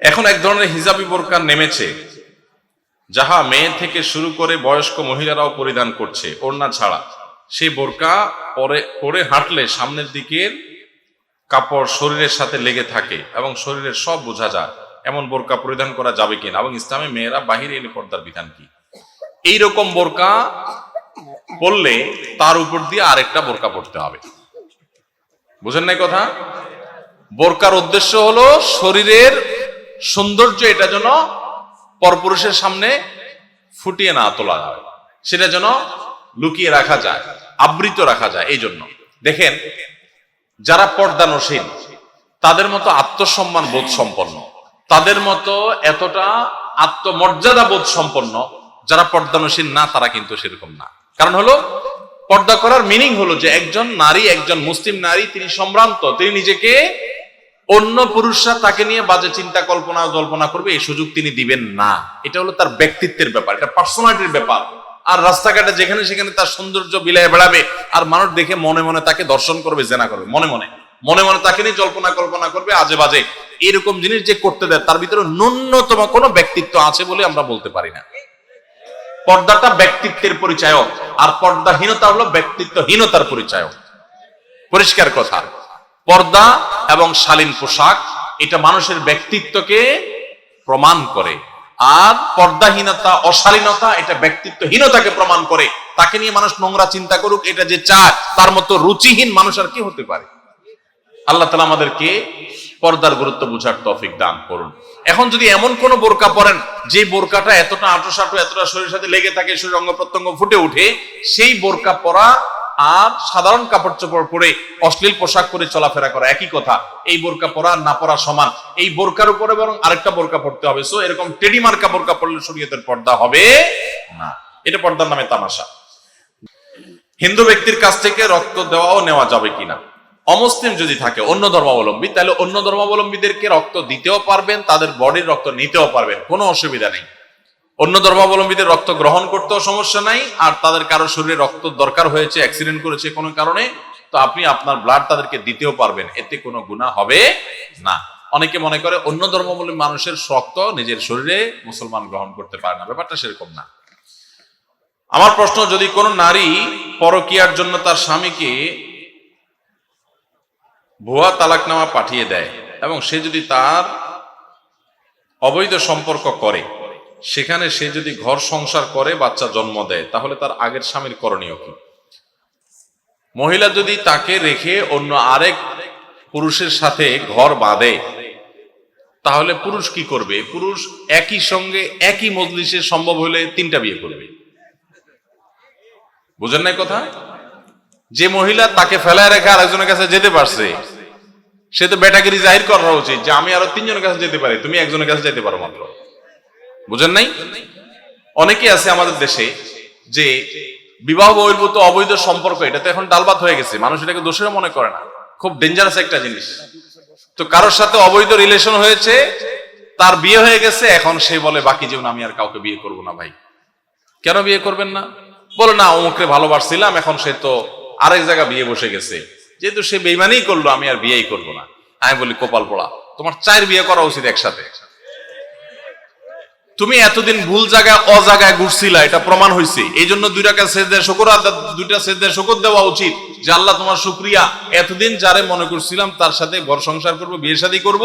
এখন এক ধরনের হিজাবি বোরকা নেমেছে, যাহা মেয়ে থেকে শুরু করে বয়স্ক মহিলারাও পরিধান করছে, ওড়না ছাড়া। সেই বোরকা পরে পরে হাঁটলে সামনের দিকের কাপড় শরীরের সাথে লেগে থাকে এবং শরীরের সব বোঝা যায়, এমন বোরকা পরিধান করা যাবে কিনা? এবং ইসলামে মেয়েরা বাহিরে এলে পর্দার বিধান কি? এইরকম বোরকা পরলে তার উপর দিয়ে আরেকটা বোরকা পড়তে হবে। বুঝেন নাই কথা? বোরকার উদ্দেশ্য হলো শরীরের সৌন্দর্য এটা যেন পরপুরুষের সামনে ফুটিয়ে না তোলা হয় সেটা যেন লুকিয়ে রাখা যায়, আবৃত রাখা যায় এই জন্য দেখেন, যারা পর্দানসীন, তাদের মতো আত্মসম্মান বোধ সম্পন্ন, তাদের মতো এতটা আত্মমর্যাদা বোধ সম্পন্ন, যারা পর্দানসীন না, তারা কিন্তু সেরকম না। কারণ হলো, পর্দা করার মিনিং হলো যে একজন নারী, একজন মুসলিম নারী, তিনি সম্ভ্রান্ত, তিনি নিজেকে অন্য পুরুষরা তাকে নিয়ে বাজে চিন্তা, কল্পনা, জল্পনা করবে, এই সুযোগ তিনি দিবেন না। এটা হলো তার ব্যক্তিত্বের ব্যাপার, এটা পার্সোনালিটির ব্যাপার। আর রাস্তাঘাটে যেখানে সেখানে তার সৌন্দর্য বিলায় বেড়াবে, আর মানুষ দেখে মনে মনে তাকে দর্শন করবে, জেনা করবে, মনে মনে। মনে মনে তাকে নিয়ে জল্পনা, কল্পনা করবে, আজে বাজে। এরকম জিনিস যে করতে দেয়, তার ভিতরে ন্যূনতম কোনো ব্যক্তিত্ব আছে বলে আমরা বলতে পারি না। পর্দাটা ব্যক্তিত্বের পরিচায়ক, আর পর্দাহীনতা হলো ব্যক্তিত্বহীনতার পরিচায়ক। পরিষ্কার কথা। পর্দা এবং শালীন পোশাক, এটা মানুষের ব্যক্তিত্বকে প্রমাণ করে। আর পর্দাহীনতা, অশালীনতা, এটা ব্যক্তিত্বহীনতাকে প্রমাণ করে। তাকে নিয়ে মানুষ নোংরা চিন্তা করুক, এটা যে চায় তার মতো রুচিহীন মানুষ আর কি হতে পারে? আল্লাহ তালা আমাদেরকে পর্দার গুরুত্ব বুঝার তফিক দান করুন। এখন যদি এমন কোন বোরকা পরেন, যে বোরকাটা এতটা আটো সাটো এতটা শরীরের সাথে লেগে থাকে শরীর অঙ্গ প্রত্যঙ্গ ফুটে উঠে সেই বোরকা পরা আর সাধারণ কাপড় চোপড় পরে অশ্লীল পোশাক পরে চলাফেরা করা, একই কথা। এই বোরকা পরা না পরা সমান। এই বোরকার উপরে বরং আরেকটা বোরকা পড়তে হবে। সো এরকম টেডি মার্কা বোরকা পড়লে শরীয়তের পর্দা হবে না। এটা পর্দার নামে তামাশা। হিন্দু ব্যক্তির কাছ থেকে রক্ত দেওয়াও নেওয়া যাবে কিনা? অমুসলিম যদি থাকে, অন্য ধর্মাবলম্বী, তাহলে অন্য ধর্মাবলম্বীদেরকে রক্ত দিতেও পারবেন, তাদের বডির রক্ত নিতেও পারবেন। কোনো অসুবিধা নেই। অন্য ধর্মাবলম্বীদের রক্ত গ্রহণ করতেও সমস্যা নাই, আর তাদের কারও শরীরে রক্ত দরকার হয়েছে অ্যাক্সিডেন্ট করেছে কোনো কারণে, তো আপনি আপনার ব্লাড তাদেরকে দিতেও পারবেন, এতে কোনো গুণা হবে না। অনেকে মনে করে অন্য ধর্মাবলম্বী মানুষের রক্ত নিজের শরীরে মুসলমান গ্রহণ করতে পারে না, ব্যাপারটা সেরকম না। আমার প্রশ্ন, যদি কোনো নারী পরকিয়ার জন্য তার স্বামীকে ভুয়া তালাকনামা পাঠিয়ে দেয় এবং সে যদি তার অবৈধ সম্পর্ক করে সেখানে সে যদি ঘর সংসার করে, বাচ্চা জন্ম দেয়, তাহলে তার আগের স্বামীর করণীয় কি? মহিলা যদি তাকে রেখে অন্য আরেক পুরুষের সাথে ঘর বাঁধে, তাহলে পুরুষ কি করবে? পুরুষ একই সঙ্গে একই মজলিসে সম্ভব হলে তিনটা বিয়ে করবে। বুঝেন নাই কথা? যে মহিলা তাকে ফেলায় রেখে আরেকজনের কাছে যেতে পারছে, সে তো বেটাগিরি জাহির করা উচিত যে আমি আরও তিনজনের কাছে যেতে পারি, তুমি একজনের কাছে যেতে পারো মাত্র। বুঝেন নাই? অনেকে আছে আমাদের দেশে যে বিবাহ বহির্ভূত অবৈধ সম্পর্ক, এটা তো এখন ডালবাত হয়ে গেছে, মানুষ এটাকে দোষের মনে করে না। খুব ডেঞ্জারাস একটা জিনিস। তো কারোর সাথে অবৈধ রিলেশন হয়েছে, তার বিয়ে হয়ে গেছে, এখন সে বলে, বাকি জীবন আমি আর কাউকে বিয়ে করব না ভাই। কেন বিয়ে করবেন না? বলে, না, অমুকরে ভালোবাসছিলাম, এখন সে তো আরেক জায়গা বিয়ে বসে গেছে। যেহেতু সে বেইমানেই করল, আমি আর বিয়েই করব না। আমি বলি, কপাল পোড়া, তোমার চার বিয়ে করা উচিত একসাথে। তুমি এতদিন ভুল জায়গায়, অজায়গায় ঘুরছিলা, এটা প্রমাণ হয়েছে এই জন্য দুই টাকা সেজদের শকর দুইটা সেজদের শকর দেওয়া উচিত যে আল্লাহ তোমার শুক্রিয়া। এতদিন যারে মনে করছিলাম তার সাথে ঘর সংসার করব, বিয়ে শাদী করব,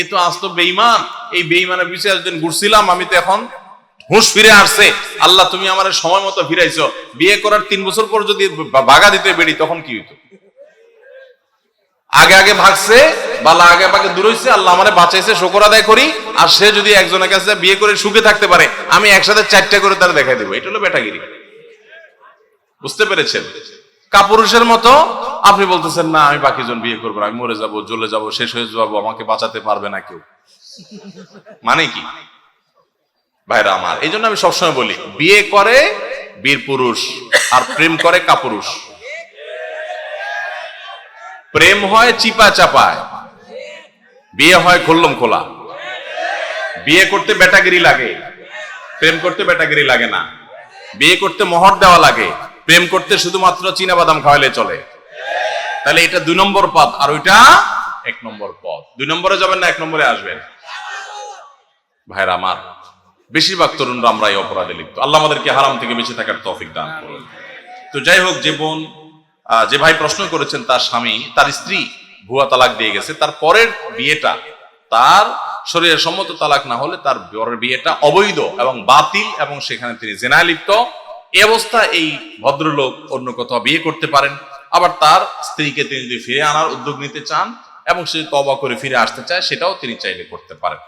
এ তো আজ বেইমান এই বেইমানের পিছিয়ে এতদিন ঘুরছিলাম, আমি তো এখন হুঁশ ফিরে আসছে। আল্লাহ তুমি আমার সময় মতো ফিরাইছো। বিয়ে করার তিন বছর পর যদি বাগা দিতে বেরি, তখন কি হইতো? আগে আগে ভাগছে, বালা আগে ভাগে দূর হইছে, আল্লাহ আমারে বাঁচাইছে, শকর আদায় করি, আর সে যদি একজনের কাছে বিয়ে করে সুখে থাকতে পারে, আমি একসাথে চারটা করে তারা দেখাই দেবো। এটা হলো বেটাগিরি। বুঝতে পেরেছেন? কাপুরুষের মতো আপনি বলতেছেন, না, আমি বাকি জন বিয়ে করব আমি মরে যাব, জ্বলে যাব, শেষ হয়ে যাব, আমাকে বাঁচাতে পারবে না কেউ। মানে কি? ভাইরা আমার এই জন্য আমি সবসময় বলি, বিয়ে করে বীর পুরুষ, আর প্রেম করে কাপুরুষ। প্রেম হয় চিপা চাপায়। বিয়ে হয় খুল্লম খোলা। বিয়ে করতে বেটাগিরি লাগে। প্রেম করতে বেটাগিরি লাগে না। বিয়ে করতে মোহর দেওয়া লাগে। প্রেম করতে শুধুমাত্র চীনা বাদাম খাওয়াইলে চলে। তাহলে এটা দুই নম্বর পথ আর ওইটা এক নম্বর পথ। দুই নম্বরে যাবেন না এক নম্বরে আসবেন। ভাইরা আমার বেশিরভাগ তরুণরা আমরা এই অপরাধে লিপ্ত। আল্লাহ আমাদেরকে হারাম থেকে বেঁচে থাকার তৌফিক দান করুন। তো যাই হোক যে বোন আহ, যে ভাই প্রশ্ন করেছেন তার স্বামী, তার স্ত্রী ভুয়া তালাক দিয়ে গেছে, তার পরের বিয়েটা তার শরীরের সম্মত তালাক না হলে তার বিয়েটা অবৈধ এবং বাতিল এবং সেখানে তিনি জেনায় লিপ্ত এই অবস্থা এই ভদ্রলোক অন্য কোথাও বিয়ে করতে পারেন। আবার তার স্ত্রীকে তিনি যদি ফিরে আনার উদ্যোগ নিতে চান এবং সে তবা করে ফিরে আসতে চায়, সেটাও তিনি চাইলে করতে পারেন।